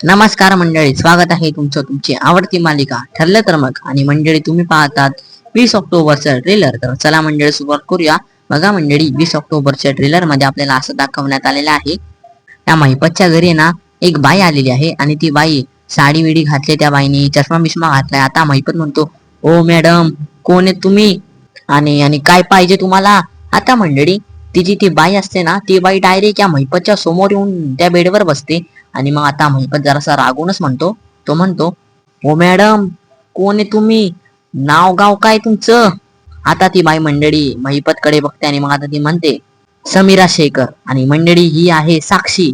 नमस्कार मंडळी स्वागत आहे तुमचं तुमची आवडती मालिका ठरलं तर मग. आणि मंडळी तुम्ही पाहतात वीस ऑक्टोबरचं ट्रेलर तर चला मंडळी सुरुवात करूया. बघा मंडळी वीस ऑक्टोबरच्या ट्रेलरमध्ये आपल्याला असं दाखवण्यात आलेलं आहे. त्या महिपतच्या घरी ना एक बाई आलेली आहे. आणि ती बाई साडी विडी घातली त्या बाईने चष्मा बिष्मा घातलाय. आता महिपत म्हणतो ओ मॅडम कोण आहे तुम्ही? आणि आणि काय पाहिजे तुम्हाला? आता मंडळी तिची ती बाई असते ना ती बाई डायरेक्ट या महिपतच्या समोर येऊन त्या बेडवर बसते. आणि मग आता महिपत जरासा रागूनच म्हणतो. तो म्हणतो ओ मॅडम कोण आहे तुम्ही? नाव गाव काय तुमचं? आता ती बाई मंडळी महिपतकडे बघते आणि मग आता ती म्हणते समीरा शेखर. आणि मंडळी ही आहे साक्षी.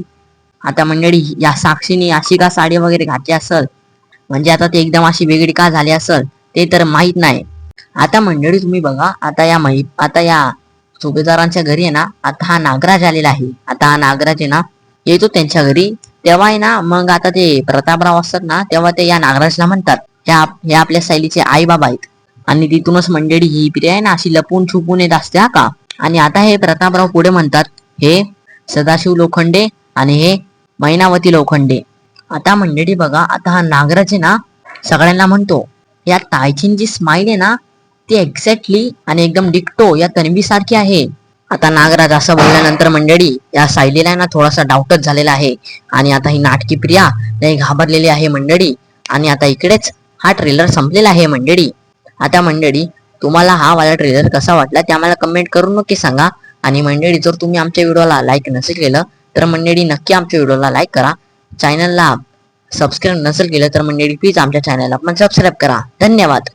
आता मंडळी या साक्षीने अशी का साडी वगैरे घातली असल? म्हणजे आता ती एकदम अशी वेगळी का झाली असल? ते तर माहीत नाही. आता मंडळी तुम्ही बघा आता या महि आता या सुभेदारांच्या घरी आहे ना आता हा नागराज आलेला आहे. आता हा नागराज आहे ना येतो त्यांच्या घरी तेव्हा आहे ना मग आता ते प्रतापराव असतात ना तेव्हा ते या नागराजला म्हणतात ह्या हे आपल्या शैलीचे आई बाबा आहेत. आणि तिथूनच मंडळी ही प्रिया आहे ना अशी लपून छुपून येत असते हा का? आणि आता हे प्रतापराव पुढे म्हणतात हे सदाशिव लोखंडे आणि हे मैनावती लोखंडे. आता मंडळी बघा आता हा नागराज आहे ना सगळ्यांना म्हणतो या तायचीन जी स्माइल आहे ना ती एक्झॅक्टली आणि एकदम डिक्टो या तन्वी सारखी आहे. आता नागराज असं बोलल्यानंतर मंडळी या सायलीला आहे ना थोडासा डाऊटच झालेला आहे. आणि आता ही नाटकी प्रिया लई घाबरलेली आहे मंडळी. आणि आता इकडेच हा ट्रेलर संपलेला आहे मंडळी. आता मंडळी तुम्हाला हा वाला ट्रेलर कसा वाटला ते आम्हाला कमेंट करून नक्की सांगा. आणि मंडळी जर तुम्ही आमच्या व्हिडिओला लाईक नसेल केलं तर मंडळी नक्की आमच्या व्हिडिओला लाईक करा. चॅनलला सबस्क्राईब नसेल केलं तर मंडळी प्लीज आमच्या चॅनलला पण सबस्क्राईब करा. धन्यवाद.